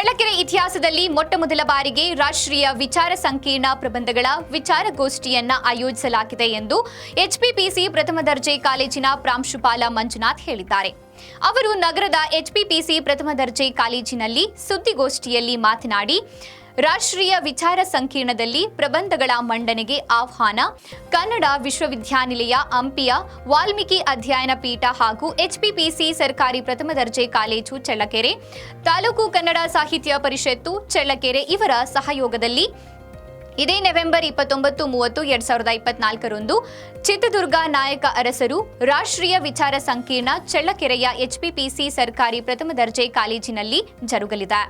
ರಾಜ್ಯದಲ್ಲಿ ಮೊಟ್ಟಮೊದಲ ಬಾರಿಗೆ ರಾಷ್ಟ್ರೀಯ ವಿಚಾರ ಸಂಕೀರ್ಣ ಪ್ರಬಂಧಗಳ ವಿಚಾರಗೋಷ್ಠಿಯನ್ನ ಆಯೋಜಿಸಲಾಗಿದೆ ಎಂದು ಎಚ್ಪಿಪಿಸಿ ಪ್ರಥಮ ದರ್ಜೆ ಕಾಲೇಜಿನ ಪ್ರಾಂಶುಪಾಲ ಮಂಜುನಾಥ್ ಹೇಳಿದ್ದಾರೆ. ಅವರು ನಗರದ ಎಚ್ಪಿಪಿಸಿ ಪ್ರಥಮ ದರ್ಜೆ ಕಾಲೇಜಿನಲ್ಲಿ ಸುದ್ದಿಗೋಷ್ಠಿಯಲ್ಲಿ ಮಾತನಾಡಿ ರಾಷ್ಟ್ರೀಯ ವಿಚಾರ ಸಂಕಿರಣದಲ್ಲಿ ಪ್ರಬಂಧಗಳ ಮಂಡನೆಗೆ ಆಹ್ವಾನ. ಕನ್ನಡ ವಿಶ್ವವಿದ್ಯಾನಿಲಯ, ಹಂಪಿಯ ವಾಲ್ಮೀಕಿ ಅಧ್ಯಯನ ಪೀಠ ಹಾಗೂ ಎಚ್ಪಿಪಿಸಿ ಸರ್ಕಾರಿ ಪ್ರಥಮ ದರ್ಜೆ ಕಾಲೇಜು ಚಳ್ಳಕೆರೆ. ತಾಲೂಕು ಕನ್ನಡ ಸಾಹಿತ್ಯ ಪರಿಷತ್ತು ಚಳ್ಳಕೆರೆ ಇವರ ಸಹಯೋಗದಲ್ಲಿ ಇದೇ ನವೆಂಬರ್ ಇಪ್ಪತ್ತೊಂಬತ್ತು, ಮೂವತ್ತು, ಎರಡ್ ಸಾವಿರದ ಇಪ್ಪತ್ನಾಲ್ಕರಂದು ಚಿತ್ರದುರ್ಗ ನಾಯಕ ಅರಸರು ರಾಷ್ಟ್ರೀಯ ವಿಚಾರ ಸಂಕೀರ್ಣ ಚಳ್ಳಕೆರೆಯ ಎಚ್ಪಿಪಿಸಿ ಸರ್ಕಾರಿ ಪ್ರಥಮ ದರ್ಜೆ ಕಾಲೇಜಿನಲ್ಲಿ ಜರುಗಲಿದೆ.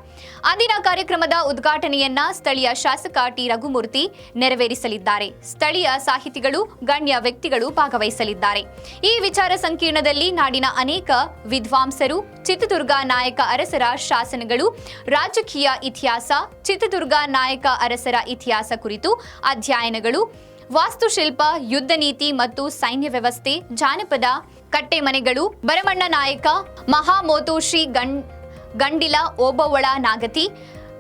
ಅಂದಿನ ಕಾರ್ಯಕ್ರಮದ ಉದ್ಘಾಟನೆಯನ್ನ ಸ್ಥಳೀಯ ಶಾಸಕ ಟಿ. ರಘುಮೂರ್ತಿ ನೆರವೇರಿಸಲಿದ್ದಾರೆ. ಸ್ಥಳೀಯ ಸಾಹಿತಿಗಳು, ಗಣ್ಯ ವ್ಯಕ್ತಿಗಳು ಭಾಗವಹಿಸಲಿದ್ದಾರೆ. ಈ ವಿಚಾರ ಸಂಕೀರ್ಣದಲ್ಲಿ ನಾಡಿನ ಅನೇಕ ವಿದ್ವಾಂಸರು, ಚಿತ್ರದುರ್ಗ ನಾಯಕ ಅರಸರ ಶಾಸನಗಳು, ರಾಜಕೀಯ ಇತಿಹಾಸ, ಚಿತ್ರದುರ್ಗ ನಾಯಕ ಅರಸರ ಇತಿಹಾಸ ಕುರಿತು ಅಧ್ಯಯನಗಳು. ವಾಸ್ತುಶಿಲ್ಪ, ಯುದ್ಧ ನೀತಿ ಮತ್ತು ಸೈನ್ಯ ವ್ಯವಸ್ಥೆ, ಜಾನಪದ, ಕಟ್ಟೆಮನೆಗಳು ಬರಮಣ್ಣ ನಾಯಕ, ಮಹಾಮೋತೋಶ್ರೀ ಗಣ್, ಗಂಡಿಲ ಓಬವ್ವಳ ನಾಗತಿ,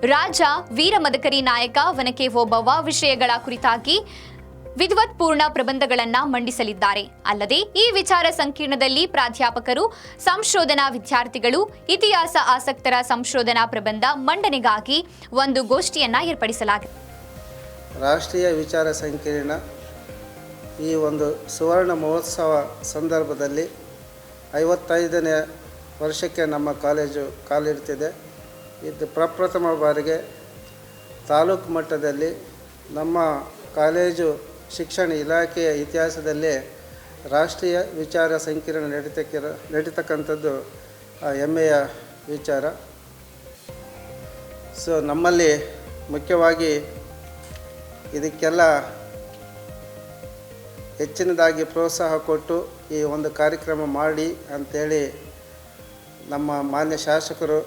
ರಾಜ ವೀರಮದಕರಿ ನಾಯಕ ವನಕೆ ಓಬವ್ವ ವಿಷಯಗಳ ಕುರಿತಾಗಿ ವಿದ್ವತ್ಪೂರ್ಣ ಪ್ರಬಂಧಗಳನ್ನು ಮಂಡಿಸಲಿದ್ದಾರೆ. ಅಲ್ಲದೆ, ಈ ವಿಚಾರ ಸಂಕೀರ್ಣದಲ್ಲಿ ಪ್ರಾಧ್ಯಾಪಕರು, ಸಂಶೋಧನಾ ವಿದ್ಯಾರ್ಥಿಗಳು, ಇತಿಹಾಸ ಆಸಕ್ತರ ಸಂಶೋಧನಾ ಪ್ರಬಂಧ ಮಂಡನೆಗಾಗಿ ಒಂದು ಗೋಷ್ಠಿಯನ್ನ ಏರ್ಪಡಿಸಲಾಗಿದೆ. ರಾಷ್ಟ್ರೀಯ ವಿಚಾರ ಸಂಕಿರಣ ಈ ಒಂದು ಸುವರ್ಣ ಮಹೋತ್ಸವ ಸಂದರ್ಭದಲ್ಲಿ ಐವತ್ತೈದನೇ ವರ್ಷಕ್ಕೆ ನಮ್ಮ ಕಾಲೇಜು ಕಾಲಿಡ್ತಿದೆ. ಇದು ಪ್ರಪ್ರಥಮ ಬಾರಿಗೆ ತಾಲೂಕು ಮಟ್ಟದಲ್ಲಿ ನಮ್ಮ ಕಾಲೇಜು ಶಿಕ್ಷಣ ಇಲಾಖೆಯ ಇತಿಹಾಸದಲ್ಲಿ ರಾಷ್ಟ್ರೀಯ ವಿಚಾರ ಸಂಕಿರಣ ನಡೀತಕ್ಕಿರ ನಡೀತಕ್ಕಂಥದ್ದು ಹೆಮ್ಮೆಯ ವಿಚಾರ. ಸೊ ನಮ್ಮಲ್ಲಿ ಮುಖ್ಯವಾಗಿ ಇದಕ್ಕೆಲ್ಲ ಹೆಚ್ಚಿನದಾಗಿ ಪ್ರೋತ್ಸಾಹ ಕೊಟ್ಟು ಈ ಒಂದು ಕಾರ್ಯಕ್ರಮ ಮಾಡಿ ಅಂಥೇಳಿ ನಮ್ಮ ಮಾನ್ಯ ಶಾಸಕರು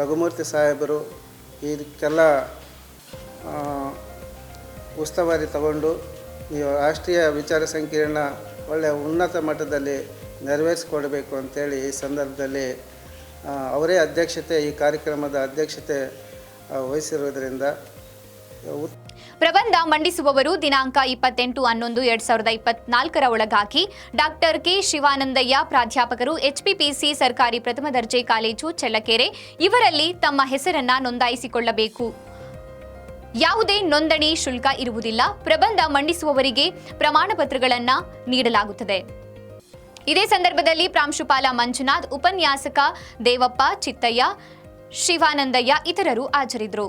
ರಘುಮೂರ್ತಿ ಸಾಹೇಬರು ಇದಕ್ಕೆಲ್ಲ ಉಸ್ತುವಾರಿ ತಗೊಂಡು ಈ ರಾಷ್ಟ್ರೀಯ ವಿಚಾರ ಸಂಕಿರಣ ಒಳ್ಳೆಯ ಉನ್ನತ ಮಟ್ಟದಲ್ಲಿ ನೆರವೇರಿಸಿಕೊಡಬೇಕು ಅಂಥೇಳಿ ಈ ಸಂದರ್ಭದಲ್ಲಿ ಅವರೇ ಅಧ್ಯಕ್ಷತೆ, ಈ ಕಾರ್ಯಕ್ರಮದ ಅಧ್ಯಕ್ಷತೆ ವಹಿಸಿರುವುದರಿಂದ ಪ್ರಬಂಧ ಮಂಡಿಸುವವರು ದಿನಾಂಕ ಇಪ್ಪತ್ತೆಂಟು ಹನ್ನೊಂದು ಎರಡ್ ಸಾವಿರದ ಇಪ್ಪತ್ನಾಲ್ಕರ ಒಳಗಾಗಿ ಡಾಕ್ಟರ್ ಕೆ ಶಿವಾನಂದಯ್ಯ, ಪ್ರಾಧ್ಯಾಪಕರು ಎಚ್ಪಿಪಿಸಿ ಸರ್ಕಾರಿ ಪ್ರಥಮ ದರ್ಜೆ ಕಾಲೇಜು, ಚಳ್ಳಕೆರೆ, ಇವರಲ್ಲಿ ತಮ್ಮ ಹೆಸರನ್ನ ನೋಂದಾಯಿಸಿಕೊಳ್ಳಬೇಕು. ಯಾವುದೇ ನೋಂದಣಿ ಶುಲ್ಕ ಇರುವುದಿಲ್ಲ. ಪ್ರಬಂಧ ಮಂಡಿಸುವವರಿಗೆ ಪ್ರಮಾಣ ಪತ್ರಗಳನ್ನು ನೀಡಲಾಗುತ್ತದೆ. ಇದೇ ಸಂದರ್ಭದಲ್ಲಿ ಪ್ರಾಂಶುಪಾಲ ಮಂಜುನಾಥ್, ಉಪನ್ಯಾಸಕ ದೇವಪ್ಪ ಚಿತ್ತಯ್ಯ, ಶಿವಾನಂದಯ್ಯ ಇತರರು ಹಾಜರಿದ್ದರು.